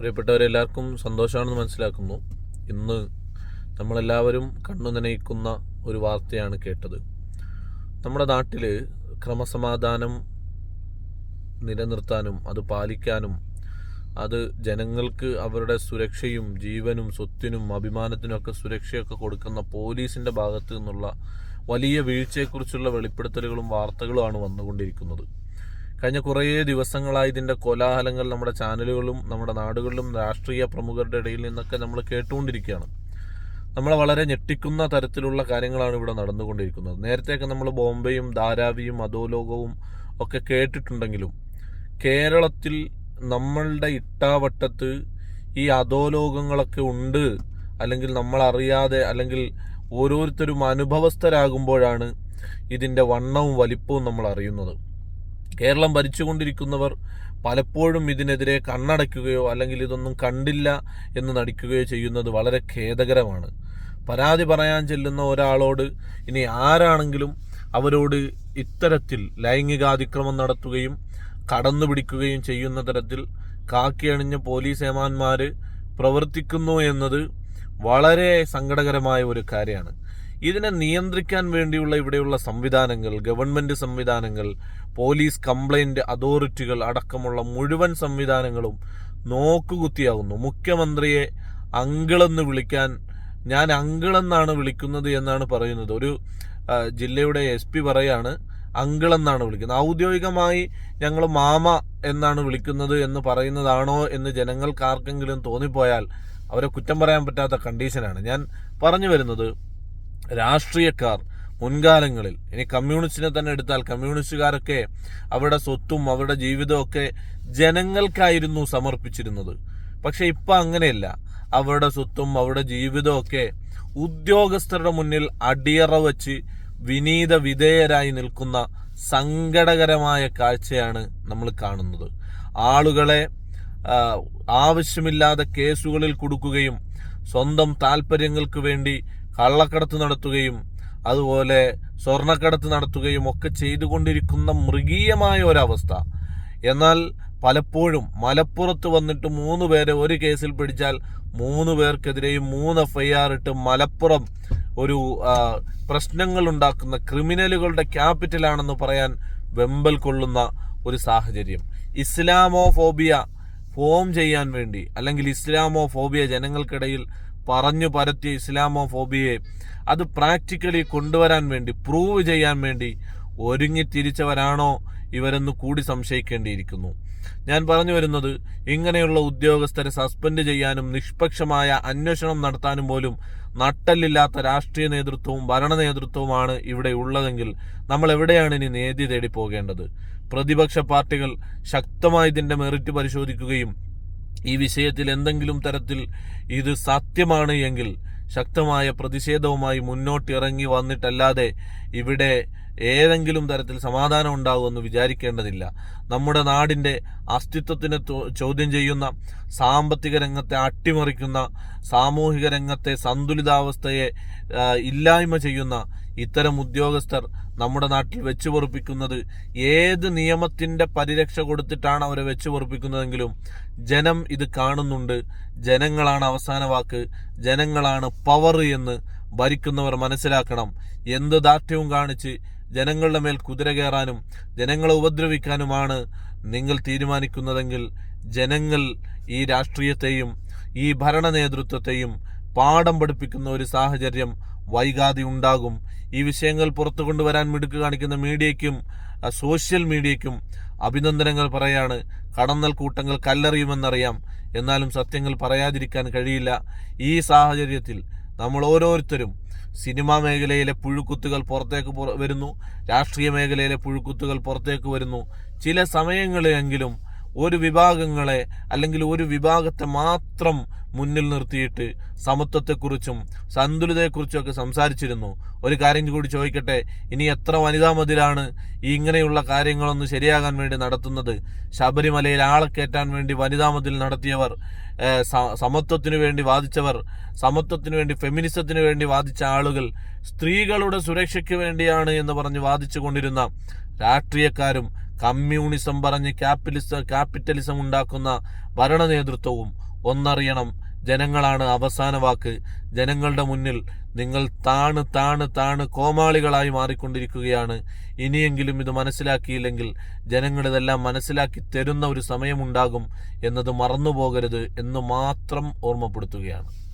പ്രിയപ്പെട്ടവരെല്ലാവർക്കും സന്തോഷമാണെന്ന് മനസ്സിലാക്കുന്നു. ഇന്ന് നമ്മളെല്ലാവരും കണ്ണു നനയിക്കുന്ന ഒരു വാർത്തയാണ് കേട്ടത്. നമ്മുടെ നാട്ടിൽ ക്രമസമാധാനം നിലനിർത്താനും അത് പാലിക്കാനും അത് ജനങ്ങൾക്ക് അവരുടെ സുരക്ഷയും ജീവനും സ്വത്തിനും അഭിമാനത്തിനും ഒക്കെ സുരക്ഷയൊക്കെ കൊടുക്കുന്ന പോലീസിന്റെ ഭാഗത്തു നിന്നുള്ള വലിയ വീഴ്ചയെക്കുറിച്ചുള്ള വെളിപ്പെടുത്തലുകളും വാർത്തകളുമാണ് വന്നുകൊണ്ടിരിക്കുന്നത്. കഴിഞ്ഞ കുറേ ദിവസങ്ങളായി ഇതിന്റെ കോലാഹലങ്ങൾ നമ്മുടെ ചാനലുകളിലും നമ്മുടെ നാടുകളിലും രാഷ്ട്രീയ പ്രമുഖരുടെ ഇടയിൽ നിന്നൊക്കെ നമ്മൾ കേട്ടുകൊണ്ടിരിക്കുകയാണ്. നമ്മളെ വളരെ ഞെട്ടിക്കുന്ന തരത്തിലുള്ള കാര്യങ്ങളാണ് ഇവിടെ നടന്നുകൊണ്ടിരിക്കുന്നത്. നേരത്തെയൊക്കെ നമ്മൾ ബോംബെയും ധാരാവിയും അധോലോകവും ഒക്കെ കേട്ടിട്ടുണ്ടെങ്കിലും കേരളത്തിൽ നമ്മളുടെ ഇട്ടാവട്ടത്ത് ഈ അധോലോകങ്ങളൊക്കെ ഉണ്ട്. അല്ലെങ്കിൽ നമ്മൾ അറിയാതെ അല്ലെങ്കിൽ ഓരോരുത്തരും അനുഭവസ്ഥരാകുമ്പോഴാണ് ഇതിന്റെ വണ്ണവും വലിപ്പവും നമ്മൾ അറിയുന്നത്. കേരളം ഭരിച്ചുകൊണ്ടിരിക്കുന്നവർ പലപ്പോഴും ഇതിനെതിരെ കണ്ണടയ്ക്കുകയോ അല്ലെങ്കിൽ ഇതൊന്നും കണ്ടില്ല എന്ന് നടിക്കുകയോ ചെയ്യുന്നത് വളരെ ഖേദകരമാണ്. പരാതി പറയാൻ ചെല്ലുന്ന ഒരാളോട് ഇനി ആരാണെങ്കിലും അവരോട് ഇത്തരത്തിൽ ലൈംഗികാതിക്രമം നടത്തുകയും കടന്നു പിടിക്കുകയും ചെയ്യുന്ന തരത്തിൽ കാക്കി അണിഞ്ഞ പോലീസ് ഏമാന്മാർ പ്രവർത്തിക്കുന്നു എന്നത് വളരെ സങ്കടകരമായ ഒരു കാര്യമാണ്. ഇതിനെ നിയന്ത്രിക്കാൻ വേണ്ടിയുള്ള ഇവിടെയുള്ള സംവിധാനങ്ങൾ ഗവൺമെന്റ് സംവിധാനങ്ങൾ പോലീസ് കംപ്ലൈന്റ് അതോറിറ്റികൾ അടക്കമുള്ള മുഴുവൻ സംവിധാനങ്ങളും നോക്കുകുത്തിയാകുന്നു മുഖ്യമന്ത്രിയെ അങ്കിളെന്ന് വിളിക്കാൻ ഞാൻ അങ്കിളെന്നാണ് വിളിക്കുന്നത് എന്നാണ് പറയുന്നത്. ഒരു ജില്ലയുടെ എസ് പി പറയാണ് അങ്കിളെന്നാണ് വിളിക്കുന്നത്. ഔദ്യോഗികമായി ഞങ്ങൾ മാമ എന്നാണ് വിളിക്കുന്നത് എന്ന് പറയുന്നതാണോ എന്ന് ജനങ്ങൾക്ക് ആർക്കെങ്കിലും തോന്നിപ്പോയാൽ അവരെ കുറ്റം പറയാൻ പറ്റാത്ത കണ്ടീഷനാണ് ഞാൻ പറഞ്ഞു വരുന്നത് രാഷ്ട്രീയക്കാർ മുൻകാലങ്ങളിൽ ഇനി കമ്മ്യൂണിസ്റ്റിനെ തന്നെ എടുത്താൽ കമ്മ്യൂണിസ്റ്റുകാരൊക്കെ അവരുടെ സ്വത്തും അവരുടെ ജീവിതവും ഒക്കെ ജനങ്ങൾക്കായിരുന്നു സമർപ്പിച്ചിരുന്നത്. പക്ഷെ ഇപ്പൊ അങ്ങനെയല്ല. അവരുടെ സ്വത്തും അവരുടെ ജീവിതവും ഒക്കെ ഉദ്യോഗസ്ഥരുടെ മുന്നിൽ അടിയറ വച്ച് വിനീത വിധേയരായി നിൽക്കുന്ന സങ്കടകരമായ കാഴ്ചയാണ് നമ്മൾ കാണുന്നത്. ആളുകളെ ആവശ്യമില്ലാതെ കേസുകളിൽ കൊടുക്കുകയും സ്വന്തം താല്പര്യങ്ങൾക്ക് വേണ്ടി കള്ളക്കടത്ത് നടത്തുകയും അതുപോലെ സ്വർണക്കടത്ത് നടത്തുകയും ഒക്കെ ചെയ്തുകൊണ്ടിരിക്കുന്ന മൃഗീയമായ ഒരവസ്ഥ. എന്നാൽ പലപ്പോഴും മലപ്പുറത്ത് വന്നിട്ട് മൂന്ന് പേരെ ഒരു കേസിൽ പിടിച്ചാൽ മൂന്ന് പേർക്കെതിരെയും മൂന്ന് എഫ് ഐ ആർ ഇട്ട് മലപ്പുറം ഒരു പ്രശ്നങ്ങൾ ഉണ്ടാക്കുന്ന ക്രിമിനലുകളുടെ ക്യാപിറ്റലാണെന്ന് പറയാൻ വെമ്പൽ കൊള്ളുന്ന ഒരു സാഹചര്യം. ഇസ്ലാമോഫോബിയ ഫോം ചെയ്യാൻ വേണ്ടി അല്ലെങ്കിൽ ഇസ്ലാമോ ഫോബിയ ജനങ്ങൾക്കിടയിൽ പറഞ്ഞു പരത്തിയ ഇസ്ലാമോ ഫോബിയെ അത് പ്രാക്ടിക്കലി കൊണ്ടുവരാൻ വേണ്ടി പ്രൂവ് ചെയ്യാൻ വേണ്ടി ഒരുങ്ങി തിരിച്ചവരാണോ ഇവരെന്ന് കൂടി സംശയിക്കേണ്ടിയിരിക്കുന്നു. ഞാൻ പറഞ്ഞു വരുന്നത് ഇങ്ങനെയുള്ള ഉദ്യോഗസ്ഥരെ സസ്പെൻഡ് ചെയ്യാനും നിഷ്പക്ഷമായ അന്വേഷണം നടത്താനും പോലും നട്ടല്ലില്ലാത്ത രാഷ്ട്രീയ നേതൃത്വവും ഭരണ നേതൃത്വവുമാണ് ഇവിടെ ഉള്ളതെങ്കിൽ നമ്മൾ എവിടെയാണ് ഇനി നേതി തേടി പോകേണ്ടത് പ്രതിപക്ഷ പാർട്ടികൾ ശക്തമായി ഇതിന്റെ മെറിറ്റ് പരിശോധിക്കുകയും ഈ വിഷയത്തിൽ എന്തെങ്കിലും തരത്തിൽ ഇത് സത്യമാണ് എങ്കിൽ ശക്തമായ പ്രതിഷേധവുമായി മുന്നോട്ടിറങ്ങി വന്നിട്ടല്ലാതെ ഇവിടെ ഏതെങ്കിലും തരത്തിൽ സമാധാനം ഉണ്ടാകുമെന്ന് വിചാരിക്കേണ്ടതില്ല. നമ്മുടെ നാടിന്റെ അസ്തിത്വത്തിനെ ചോദ്യം ചെയ്യുന്ന സാമ്പത്തിക രംഗത്തെ അട്ടിമറിക്കുന്ന സാമൂഹിക രംഗത്തെ സന്തുലിതാവസ്ഥയെ ഇല്ലായ്മ ചെയ്യുന്ന ഇത്തരം ഉദ്യോഗസ്ഥർ നമ്മുടെ നാട്ടിൽ വെച്ചു പൊറുപ്പിക്കുന്നത് ഏത് നിയമത്തിന്റെ പരിരക്ഷ കൊടുത്തിട്ടാണ് അവരെ വെച്ചു പൊറുപ്പിക്കുന്നതെങ്കിലും ജനം ഇത് കാണുന്നുണ്ട്. ജനങ്ങളാണ് അവസാന വാക്ക്. ജനങ്ങളാണ് പവർ എന്ന് ഭരിക്കുന്നവർ മനസ്സിലാക്കണം. എന്ത് ദാർഢ്യവും കാണിച്ച് ജനങ്ങളുടെ മേൽ കുതിര കയറാനും ജനങ്ങളെ ഉപദ്രവിക്കാനുമാണ് നിങ്ങൾ തീരുമാനിക്കുന്നതെങ്കിൽ ജനങ്ങൾ ഈ രാഷ്ട്രീയത്തെയും ഈ ഭരണ നേതൃത്വത്തെയും പാഠം പഠിപ്പിക്കുന്ന ഒരു സാഹചര്യം വൈകാതെ ഉണ്ടാകും. ഈ വിഷയങ്ങൾ പുറത്തു കൊണ്ടുവരാൻ മിടുക്ക് കാണിക്കുന്ന മീഡിയയ്ക്കും സോഷ്യൽ മീഡിയയ്ക്കും അഭിനന്ദനങ്ങൾ പറയാണ്. കടന്നൽ കൂട്ടങ്ങൾ കല്ലെറിയുമെന്നറിയാം. എന്നാലും സത്യങ്ങൾ പറയാതിരിക്കാൻ കഴിയില്ല. ഈ സാഹചര്യത്തിൽ നമ്മൾ ഓരോരുത്തരും സിനിമാ മേഖലയിലെ പുഴുക്കുത്തുകൾ പുറത്തേക്ക് വരുന്നു. രാഷ്ട്രീയ മേഖലയിലെ പുഴുക്കുത്തുകൾ പുറത്തേക്ക് വരുന്നു. ചില സമയങ്ങളിലെങ്കിലും ഒരു വിഭാഗങ്ങളെ അല്ലെങ്കിൽ ഒരു വിഭാഗത്തെ മാത്രം മുന്നിൽ നിർത്തിയിട്ട് സമത്വത്തെക്കുറിച്ചും സന്തുലിതയെക്കുറിച്ചും ഒക്കെ സംസാരിച്ചിരുന്നു. ഒരു കാര്യം കൂടി ചോദിക്കട്ടെ? ഇനി എത്ര വനിതാ മതിലാണ് ഈ ഇങ്ങനെയുള്ള കാര്യങ്ങളൊന്ന് ശരിയാകാൻ വേണ്ടി നടത്തുന്നത്? ശബരിമലയിൽ ആളെ കയറ്റാൻ വേണ്ടി വനിതാ മതിൽ നടത്തിയവർ സമത്വത്തിനു വേണ്ടി വാദിച്ചവർ സമത്വത്തിനു വേണ്ടി ഫെമിനിസത്തിന് വേണ്ടി വാദിച്ച ആളുകൾ സ്ത്രീകളുടെ സുരക്ഷയ്ക്ക് വേണ്ടിയാണ് എന്ന് പറഞ്ഞ് വാദിച്ചു കൊണ്ടിരുന്ന രാഷ്ട്രീയക്കാരും കമ്മ്യൂണിസം പറഞ്ഞ് ക്യാപിറ്റലിസം ക്യാപിറ്റലിസം ഉണ്ടാക്കുന്ന ഭരണ നേതൃത്വവും ഒന്നറിയണം. ജനങ്ങളാണ് അവസാന വാക്ക്. ജനങ്ങളുടെ മുന്നിൽ നിങ്ങൾ താണ് താണ് താണ് കോമാളികളായി മാറിക്കൊണ്ടിരിക്കുകയാണ്. ഇനിയെങ്കിലും ഇത് മനസ്സിലാക്കിയില്ലെങ്കിൽ ജനങ്ങൾ ഇതെല്ലാം മനസ്സിലാക്കി തരുന്ന ഒരു സമയമുണ്ടാകും എന്നത് മറന്നുപോകരുത് എന്ന് മാത്രം ഓർമ്മപ്പെടുത്തുകയാണ്.